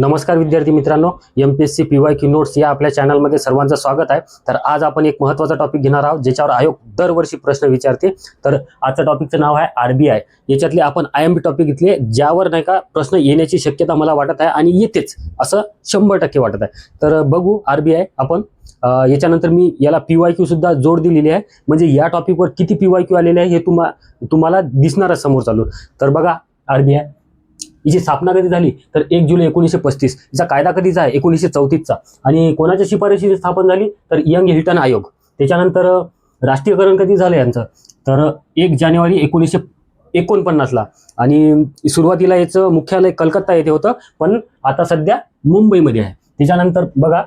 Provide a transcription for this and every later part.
नमस्कार विद्यार्थी मित्रांनो M P S C P Y Q notes या आपल्या चॅनलमध्ये सर्वांचं स्वागत आहे. तर आज आपण एक महत्त्वाचा टॉपिक घेणार आहोत ज्याच्यावर आयोग दरवर्षी प्रश्न विचारते. तर आजच्या टॉपिकचं नाव आहे आरबीआय याच्यातले आपण आय एम बी टॉपिक घेतले ज्यावर नाही का प्रश्न येण्याची शक्यता मला वाटत आहे आणि येतेच असं शंभर टक्के वाटत आहे. तर बघू आरबीआय आपण. याच्यानंतर मी याला पी वाय क्यू सुद्धा जोड दिलेली आहे. म्हणजे या टॉपिकवर किती पी वाय क्यू आलेले आहे हे तुम्हा तुम्हाला दिसणारच समोर चालू. तर बघा आरबीआय हिची स्थापना कधी झाली? तर एक जुलै एकोणीसशे पस्तीस. हिचा कायदा कधीचा आहे? एकोणीसशे चौतीसचा. आणि कोणाच्या शिफारशीची स्थापन झाली? तर यंग हिल्टन आयोग. त्याच्यानंतर राष्ट्रीयकरण कधी झालं यांचं? तर एक जानेवारी एकोणीसशे एकोणपन्नासला. आणि सुरुवातीला याचं मुख्यालय कलकत्ता येथे होतं पण आता सध्या मुंबईमध्ये आहे. त्याच्यानंतर बघा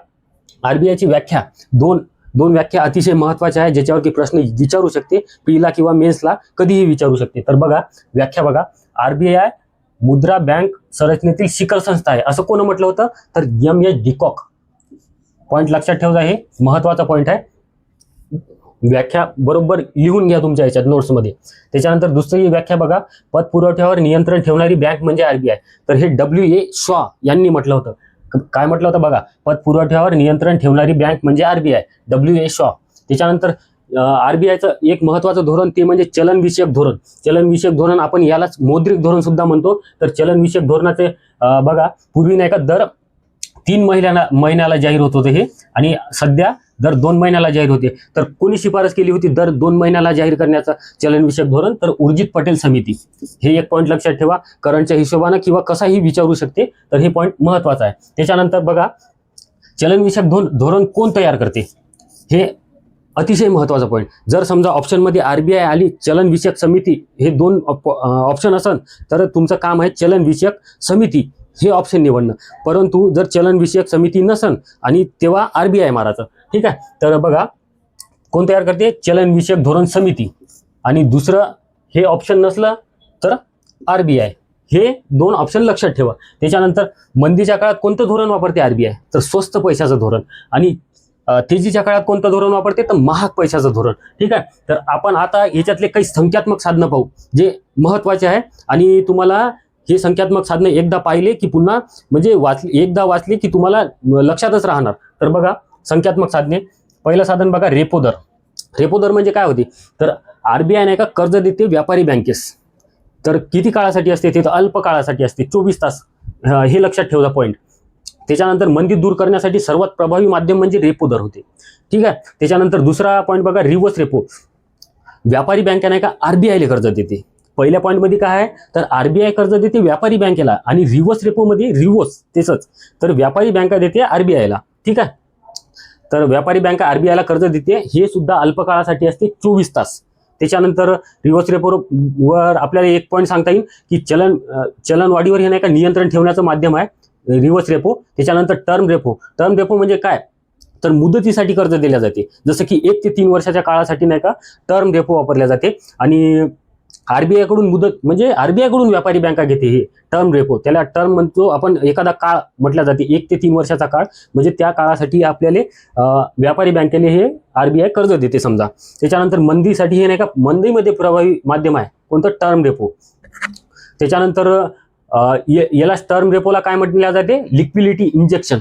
आरबीआयची व्याख्या. दोन दोन व्याख्या अतिशय महत्त्वाच्या आहेत ज्याच्यावरती प्रश्न विचारू शकते. पीला किंवा मेन्सला कधीही विचारू शकते. तर बघा व्याख्या बघा. आरबीआय मुद्रा बँक संरचनेतील शिखर संस्था आहे. असं कोण म्हटलं होतं? तर एम एच डिकॉक. पॉईंट लक्षात ठेवला हे. महत्त्वाचा पॉईंट आहे. व्याख्या बरोबर लिहून घ्या तुमच्या याच्यात नोट्समध्ये त्याच्यानंतर दुसरी व्याख्या बघा. पतपुरवठ्यावर नियंत्रण ठेवणारी बँक म्हणजे आरबीआय तर हे डब्ल्यू ए शॉ यांनी म्हटलं होतं. काय म्हटलं होतं बघा? पतपुरवठ्यावर नियंत्रण ठेवणारी बँक म्हणजे आरबीआय डब्ल्यू ए शॉ. त्याच्यानंतर आरबीआयचं एक महत्वाचं धोरण ते म्हणजे चलनविषयक धोरण. चलनविषयक धोरण आपण यालाच मौद्रिक धोरण सुद्धा म्हणतो. तर चलनविषयक धोरणाचे बघा पूर्वी नाही का दर तीन महिन्याला महिन्याला जाहीर होत होते हे. आणि सध्या दर दोन महिन्याला जाहीर होते. तर कोणी शिफारस केली होती दर दोन महिन्याला जाहीर करण्याचं चलनविषयक धोरण? तर उर्जित पटेल समिती. हे एक पॉईंट लक्षात ठेवा. करंटच्या हिशोबानं किंवा कसाही विचारू शकते तर हे पॉईंट महत्त्वाचा आहे. त्याच्यानंतर बघा चलनविषयक धोरण धोरण कोण तयार करते? हे अतिशय महत्त्वाचा पॉईंट जर समजा ऑप्शनमध्ये आर बी आय आली चलनविषयक समिती हे दोन ऑप्शन असन तर तुमचं काम आहे चलनविषयक समिती हे ऑप्शन निवडणं. परंतु जर चलनविषयक समिती नसन आणि तेव्हा आर बी आय मारायचं ठीक आहे? तर बघा कोण तयार करते? चलनविषयक धोरण समिती. आणि दुसरं हे ऑप्शन नसलं तर आर बी आय हे दोन ऑप्शन लक्षात ठेवा. त्याच्यानंतर मंदीच्या काळात कोणतं धोरण वापरते आर बी आय तर स्वस्त पैशाचं धोरण. आणि तेजीच्या काळात कोणतं धोरण वापरते? तर महाग पैशाचं धोरण. ठीक आहे? तर आपण आता याच्यातले काही संख्यात्मक साधनं पाहू जे महत्त्वाचे आहे. आणि तुम्हाला हे संख्यात्मक साधनं एकदा पाहिले की पुन्हा म्हणजे वाचली एकदा वाचली की तुम्हाला लक्षातच राहणार. तर बघा संख्यात्मक साधने. पहिलं साधन बघा रेपो दर. रेपो दर म्हणजे काय होते? तर आरबीआय नाही का कर्ज देते व्यापारी बँकेस. तर किती काळासाठी असते? ते तर अल्प काळासाठी असते. चोवीस तास. हे लक्षात ठेवता पॉईंट त्याच्यानंतर मंदी दूर करण्यासाठी सर्वात प्रभावी माध्यम म्हणजे रेपो दर होते. ठीक आहे? त्याच्यानंतर दुसरा पॉईंट बघा रिव्हर्स रेपो व्यापारी बँका नाही का आरबीआयला कर्ज देते. पहिल्या पॉईंटमध्ये काय आहे? तर आरबीआय कर्ज देते व्यापारी बँकेला आणि रिव्हर्स रेपोमध्ये रिव्हर्स तेच तर व्यापारी बँका देते आरबीआयला ठीक आहे? तर व्यापारी बँका आरबीआयला कर्ज देते. हे सुद्धा अल्पकाळासाठी असते चोवीस तास. त्याच्यानंतर रिव्हर्स रेपो वर आपल्याला एक पॉईंट सांगता येईल की चलन चलनवाढीवर हे नाही का नियंत्रण ठेवण्याचं माध्यम आहे. रिव्हर्स रेपो त्याच्यानंतर टर्म रेपो टर्म रेपो म्हणजे काय? तर मुदतीसाठी कर्ज दिल्या जाते. जसं की एक ते तीन वर्षाच्या काळासाठी नाही का टर्म रेपो वापरल्या जाते. आणि आरबीआयकडून मुदत म्हणजे आरबीआयकडून व्यापारी बँका घेते हे टर्म रेपो त्याला टर्म म्हणतो आपण एखादा काळ म्हटल्या जाते एक ते तीन वर्षाचा काळ. म्हणजे त्या काळासाठी आपल्याला व्यापारी बँकेने हे आरबीआय कर्ज देते समजा. त्याच्यानंतर मंदीसाठी हे नाही का मंदीमध्ये प्रभावी माध्यम आहे. कोणतं? टर्म रेपो त्याच्यानंतर याला टर्म रेपोला काय म्हटलं जाते लिक्विडिटी इंजेक्शन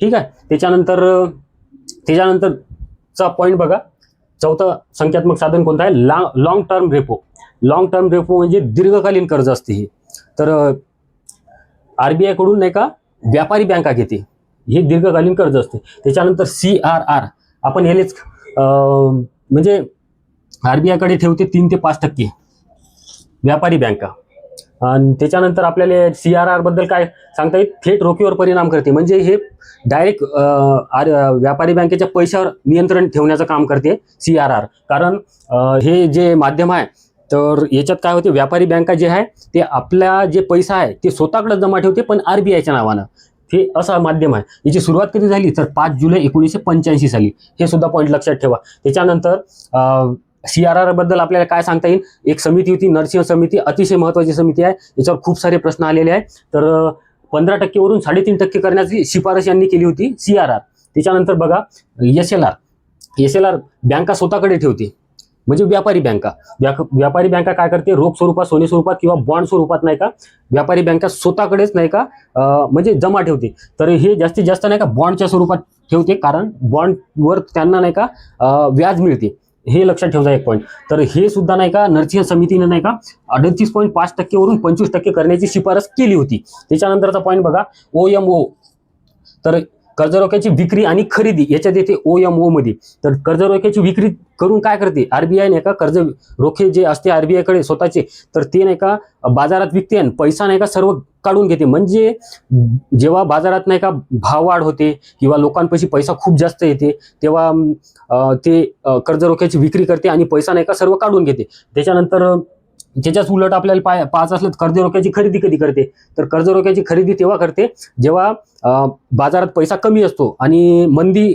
ठीक आहे? त्याच्यानंतर त्याच्यानंतरचा पॉईंट बघा. चौथं संख्यात्मक साधन कोणतं आहे? ला long term repo long term repo म्हणजे दीर्घकालीन कर्ज असते हे. तर आर बी आयकडून नाही का व्यापारी बँका घेते. हे दीर्घकालीन कर्ज असते. त्याच्यानंतर सी आर आर आपण यालेच म्हणजे म्हणजे बी आयकडे ठेवते तीन ते पाच टक्के. व्यापारी बँका. आणि त्याच्यानंतर आपल्याला सी आर आरबद्दल काय सांगता येईल? थेट रोखीवर परिणाम करते. म्हणजे हे डायरेक्ट आर व्यापारी बँकेच्या पैशावर नियंत्रण ठेवण्याचं काम करते सी आर आर कारण हे जे माध्यम आहे तर याच्यात काय होते? व्यापारी बँका जे आहे ते आपला जे पैसा आहे ते स्वतःकडे जमा ठेवते पण आरबीआयच्या नावानं. हे असं माध्यम आहे. याची सुरुवात कधी झाली? तर पाच जुलै एकोणीसशे पंच्याऐंशी साली. हे सुद्धा पॉईंट लक्षात ठेवा. त्याच्यानंतर सी आर आरबद्दल आपल्याला काय सांगता येईल? एक समिती होती नरसिंह समिती अतिशय महत्वाची समिती आहे. याच्यावर खूप सारे प्रश्न आलेले आहेत. तर पंधरा टक्केवरून साडेतीन टक्के करण्याची शिफारस यांनी केली होती सी आर आर त्याच्यानंतर बघा S L R S L R बँका स्वतःकडे ठेवते. म्हणजे व्यापारी बँका. व्या- व्यापारी बँका काय करते? रोख स्वरूपात सोने स्वरूपात किंवा बॉन्ड स्वरूपात नाही का? व्यापारी बँका स्वतःकडेच नाही का म्हणजे जमा ठेवते. तर हे जास्तीत जास्त नाही का बॉन्डच्या स्वरूपात ठेवते. कारण बॉन्डवर त्यांना नाही का व्याज मिळते. हे लक्षात ठेवता एक पॉईंट तर हे सुद्धा नाही का नरसिंह समितीने नाही का अडतीस पॉईंट पाच टक्केवरून पंचवीस टक्के करण्याची शिफारस केली होती. त्याच्यानंतरचा पॉईंट बघा ओ एम ओ. तर कर्जरोख्याची विक्री आणि खरेदी याच्यात येते ओ एम ओ मध्ये. तर कर्जरोख्याची विक्री करून काय करते? आरबीआय नाही का कर्ज रोखे जे असते आरबीआयकडे स्वतःचे तर ते नाही का बाजारात विकते आणि पैसा नाही का सर्व काढून घेते. म्हणजे जेव्हा बाजारात नाही का भाववाढ होते किंवा लोकांपाशी पैसा खूप जास्त येते तेव्हा ते कर्जरोख्याची विक्री करते आणि पैसा नाही का सर्व काढून घेते. त्याच्यानंतर त्याच्याच उलट आपल्याला पाय पाच असलं तर कर्जरोख्याची खरेदी कधी करते? तर कर्जरोख्याची खरेदी तेव्हा करते जेव्हा बाजारात पैसा कमी असतो आणि मंदी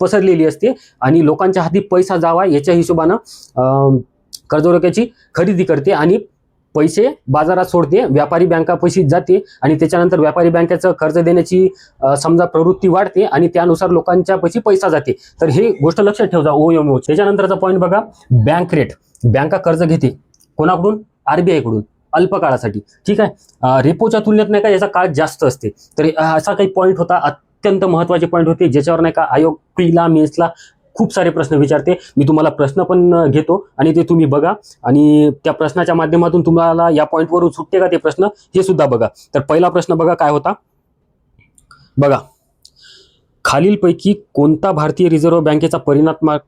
पसरलेली असते आणि लोकांच्या हाती पैसा जावा याच्या हिशोबानं अं, कर्जरोख्याची खरेदी करते आणि पैसे बाजारात सोडते व्यापारी बँकापाशी जाते आणि त्याच्यानंतर व्यापारी बँकेचं कर्ज देण्याची समजा प्रवृत्ती वाढते आणि त्यानुसार लोकांच्या पैसे पैसा जाते. तर हे गोष्ट लक्षात ठेवता ओ एम ओ. त्याच्यानंतरचा पॉईंट बघा बँक रेट बँका कर्ज घेते. कोणाकडून? आरबीआयकडून अल्प काळासाठी. ठीक आहे? रेपोच्या तुलनेत नाही का याचा काळ जास्त असते. तर असा काही पॉईंट होता अत्यंत महत्त्वाचे पॉईंट होते ज्याच्यावर नाही का आयोग पीला मेन्सला खूप सारे प्रश्न विचारते. मी तुम्हाला प्रश्न पण घेतो आणि ते तुम्ही बघा. आणि त्या प्रश्नाच्या माध्यमातून तुम्हाला या पॉईंटवरून सुटते का ते प्रश्न हे सुद्धा बघा. तर पहिला प्रश्न बघा काय होता? बघा. खालीलपैकी कोणता भारतीय रिझर्व्ह बँकेचा परिणात्मक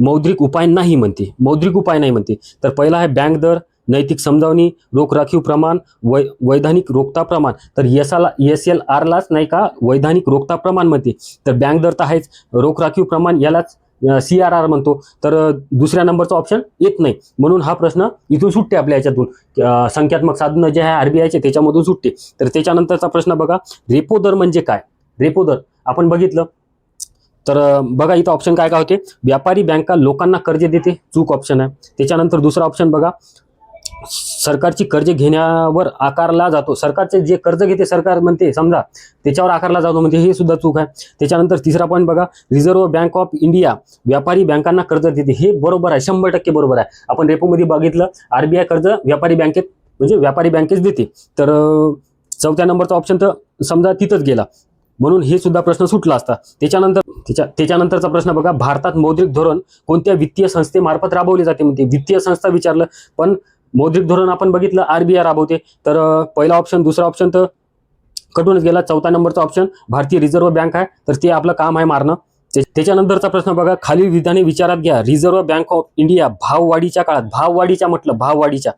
मौद्रिक उपाय नाही म्हणते. मौद्रिक उपाय नाही म्हणते. तर पहिला आहे बँक दर नैतिक समजावणी रोख राखीव प्रमाण वै वैधानिक रोखता प्रमाण. तर एस आला एस एल आरलाच नाही का वैधानिक रोखता प्रमाण म्हणते. तर बँक दर तर आहेच. रोख राखीव प्रमाण यालाच सी आर आर म्हणतो. तर दुसऱ्या नंबरचा ऑप्शन येत नाही. म्हणून हा प्रश्न इथून सुटते आपल्या याच्यातून. संख्यात्मक साधनं जे आहे आरबीआयचे त्याच्यामधून सुटते. तर त्याच्यानंतरचा प्रश्न बघा. रेपो दर म्हणजे काय? रेपो दर. आपण बघितलं. तर बघा इथं ऑप्शन काय काय होते? व्यापारी बँका लोकांना कर्ज देते? चूक ऑप्शन आहे. त्याच्यानंतर दुसरा ऑप्शन बघा. सरकारची कर्ज घेण्यावर आकारला जातो. सरकारचे जे कर्ज घेते सरकार म्हणते समजा त्याच्यावर आकारला जातो म्हणजे हे सुद्धा चूक आहे. त्याच्यानंतर तिसरा पॉईंट बघा. रिझर्व्ह बँक ऑफ इंडिया व्यापारी बँकांना कर्ज देते. हे बरोबर आहे. शंभर टक्के बरोबर आहे. आपण रेपोमध्ये बघितलं आरबीआय कर्ज व्यापारी बँकेत म्हणजे व्यापारी बँकेच देते. तर चौथ्या नंबरचा ऑप्शन तर समजा तिथंच गेला. म्हणून हे सुद्धा प्रश्न सुटला असता. त्याच्यानंतर त्याच्या त्याच्यानंतरचा प्रश्न बघा भारतात मौद्रिक धोरण कोणत्या वित्तीय संस्थेमार्फत राबवले जाते म्हणते? वित्तीय संस्था विचारलं पण मौद्रिक धोरण आपण बघितलं आरबीआय राबवते. तर पहिला ऑप्शन दुसरा ऑप्शन तर कटूनच गेला चौथा नंबरचा ऑप्शन भारतीय रिझर्व्ह बँक आहे. तर ते आपलं काम आहे मारणं. त्याच्यानंतरचा प्रश्न बघा खालील विधाने विचारात घ्या. रिझर्व्ह बँक ऑफ इंडिया भाववाढीच्या काळात भाववाढीच्या म्हटलं भाववाढीच्या.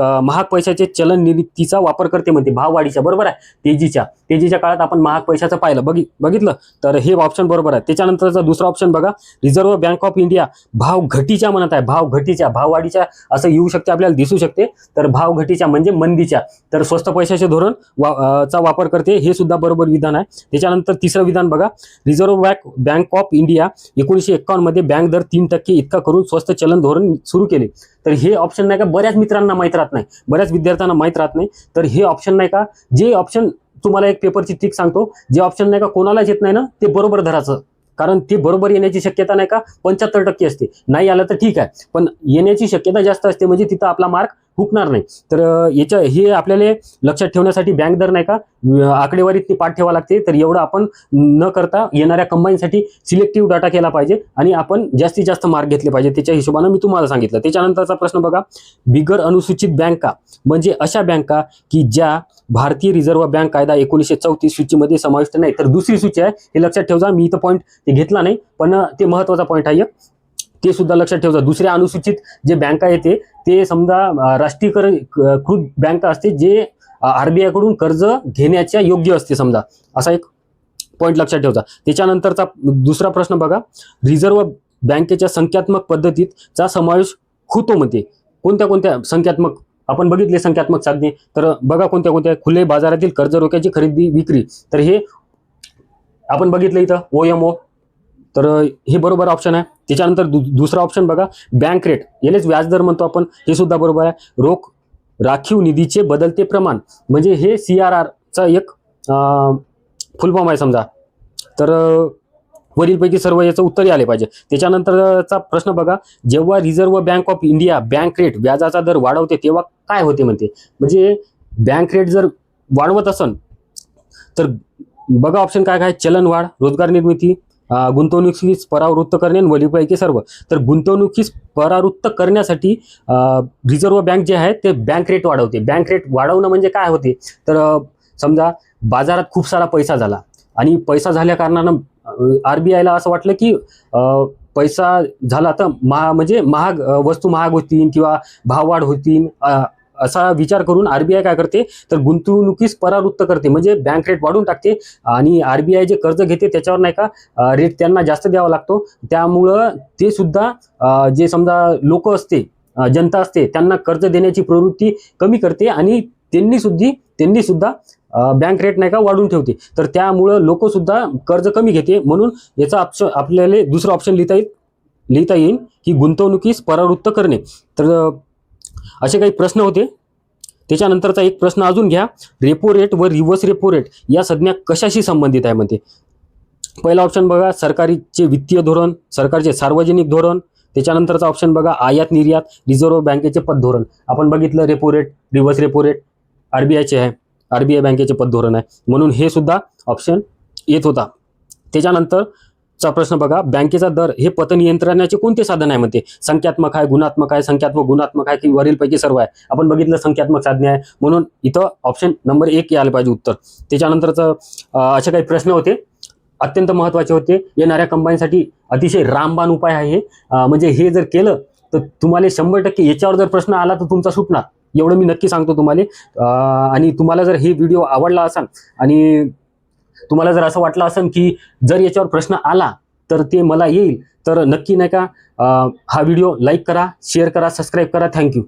महाग पैशाचे चलन निर्मितीचा वापर करते म्हणते भाववाढीच्या बरोबर आहे? तेजीच्या. तेजीच्या काळात आपण महाग पैशाचं पाहिलं. बघि बघितलं? तर हे ऑप्शन बरोबर आहे. त्याच्यानंतरचा दुसरा ऑप्शन बघा. रिझर्व्ह बँक ऑफ इंडिया भाव घटीच्या म्हणत आहे. भाव घटीच्या भाववाढीच्या असं येऊ शकते आपल्याला दिसू शकते. तर भाव घटीच्या म्हणजे मंदीच्या. तर स्वस्त पैशाचे धोरण वा चा वापर करते हे सुद्धा बरोबर विधान आहे. त्याच्यानंतर तिसरं विधान बघा. Reserve bank bank of India एकोणीसशे एक्कावन्नमध्ये बँक दर तीन टक्के इतका करून स्वस्त चलन धोरण सुरू केले. तर हे ऑप्शन नाही का? बऱ्याच मित्रांना माहीत राहत नाही. बऱ्याच विद्यार्थ्यांना माहीत राहत नाही. तर हे ऑप्शन नाही का? जे ऑप्शन तुम्हाला एक पेपरची ट्रिक सांगतो. जे ऑप्शन नाही का कोणालाच येत नाही ना ते बरोबर धराचं कारण ते बरोबर येण्याची शक्यता नाही का? पंच्याहत्तर टक्के असते. नाही आलं तर ठीक आहे. पण येण्याची शक्यता जास्त असते. म्हणजे तिथं आपला मार्क हुकणार नाही. तर याच्या हे आपल्याला लक्षात ठेवण्यासाठी बँक दर नाही का आकडेवारीत ती पाठ ठेवा लागते. तर एवढं आपण न करता येणाऱ्या कंबाईनसाठी सिलेक्टिव्ह डाटा केला पाहिजे आणि आपण जास्तीत जास्त मार्क घेतले पाहिजे. त्याच्या हिशोबानं मी तुम्हाला सांगितलं. त्याच्यानंतरचा प्रश्न बघा. बिगर अनुसूचित बँका म्हणजे अशा बँका की ज्या भारतीय रिझर्व्ह बँक कायदा एकोणीसशे चौतीस सूचीमध्ये समाविष्ट नाही. तर दुसरी सूची आहे. हे लक्षात ठेवा मी इथं पॉईंट घेतला नाही. पण ते महत्त्वाचा पॉईंट आहे. ते सुद्धा लक्षात ठेवतात. दुसऱ्या अनुसूचित जे बँका येते ते समजा राष्ट्रीयकरण कृत बँका असते जे आरबीआयकडून कर्ज घेण्याच्या योग्य असते समजा. असा एक पॉईंट लक्षात ठेवता त्याच्यानंतरचा दुसरा प्रश्न बघा. रिझर्व्ह बँकेच्या संख्यात्मक पद्धतीचा समावेश होतो म्हणते. कोणत्या कोणत्या संख्यात्मक? आपण बघितले संख्यात्मक साधने. तर बघा कोणत्या कोणत्या? खुले बाजारातील कर्ज रोख्याची खरेदी विक्री. तर हे आपण बघितलं इथं. ओ एम ओ तर हे बरोबर ऑप्शन आहे. त्याच्यानंतर दु दुसरा ऑप्शन बघा. बँक रेट यालेच व्याजदर म्हणतो आपण. हे सुद्धा बरोबर आहे. रोख राखीव निधीचे बदलते प्रमाण. म्हणजे हे सी आर आरचा एक फुल फॉर्म आहे समजा. तर वरीलपैकी सर्व याचं उत्तरही आले पाहिजे. त्याच्यानंतरचा प्रश्न बघा. जेव्हा reserve bank of India bank rate व्याजाचा दर वाढवते तेव्हा काय होते म्हणते? म्हणजे बँक रेट जर वाढवत असन तर बघा ऑप्शन काय काय? चलनवाढ रोजगार निर्मिती गुंतवणुकीस परावृत्त करणे आणि वलीपैकी सर्व. तर गुंतवणुकीस परावृत्त करण्यासाठी रिझर्व्ह बँक जे आहे ते बँक रेट वाढवते. बँक रेट वाढवणं म्हणजे काय होते? तर समजा बाजारात खूप सारा पैसा झाला आणि पैसा झाल्या कारणानं आर बी आयला असं वाटलं की पैसा झाला तर महा म्हणजे महाग वस्तू महाग होतील किंवा भाववाढ होतील असा विचार करून आरबीआय काय करते तर गुंतवणुकीस परावृत्त करते. म्हणजे बँक रेट वाढवून टाकते आणि आरबीआय जे कर्ज घेते त्याच्यावर नाही का रेट त्यांना जास्त द्यावा लागतो. त्यामुळं ते सुद्धा जे समजा लोक असते जनता असते त्यांना कर्ज देण्याची प्रवृत्ती कमी करते आणि त्यांनी सुद्धा त्यांनी सुद्धा बँक रेट नाही का वाढवून ठेवते. तर त्यामुळं लोक सुद्धा कर्ज कमी घेते. म्हणून याचा ऑप्शन आपल्याला दुसरं ऑप्शन लिहिता येईल लिहिता येईल की गुंतवणुकीस परावृत्त करणे. तर असे काही प्रश्न होते. त्याच्यानंतरचा एक प्रश्न अजून घ्या. रेपो रेट व रिव्हर्स रेपो रेट या संज्ञा कशाशी संबंधित आहे म्हणते. पहिला ऑप्शन बघा सरकारीचे वित्तीय धोरण सरकारचे सार्वजनिक धोरण त्याच्यानंतरचा ऑप्शन बघा आयात निर्यात रिझर्व्ह बँकेचे पतधोरण आपण बघितलं repo rate reverse repo rate आरबीआयचे आहे आरबीआय बँकेचे पतधोरण आहे. म्हणून हे सुद्धा ऑप्शन येत होता. त्याच्यानंतर चा प्रश्न बघा बँकेचा दर हे पतनियंत्रणाचे कोणते साधन आहे म्हणते? संख्यात्मक आहे गुणात्मक आहे संख्यात्मक गुणात्मक आहे की वरीलपैकी सर्व आहे? आपण बघितलं संख्यात्मक साधने आहे. म्हणून इथं ऑप्शन नंबर एक यायला पाहिजे उत्तर. त्याच्यानंतरचं असे काही प्रश्न होते. अत्यंत महत्त्वाचे होते. येणाऱ्या कंबाईनसाठी अतिशय रामबाण उपाय आहे हे. म्हणजे हे जर केलं तर तुम्हाला शंभर टक्के याच्यावर जर प्रश्न आला तर तुमचा सुटणार. एवढं मी नक्की सांगतो तुम्हाला. आणि तुम्हाला जर हे व्हिडिओ आवडला असाल आणि तुम्हाला जर असं वाटलं असेल की जर याच्यावर प्रश्न आला तर ते मला येईल. तर नक्की नाही का हा व्हिडिओ लाईक करा शेअर करा सबस्क्राईब करा. Thank you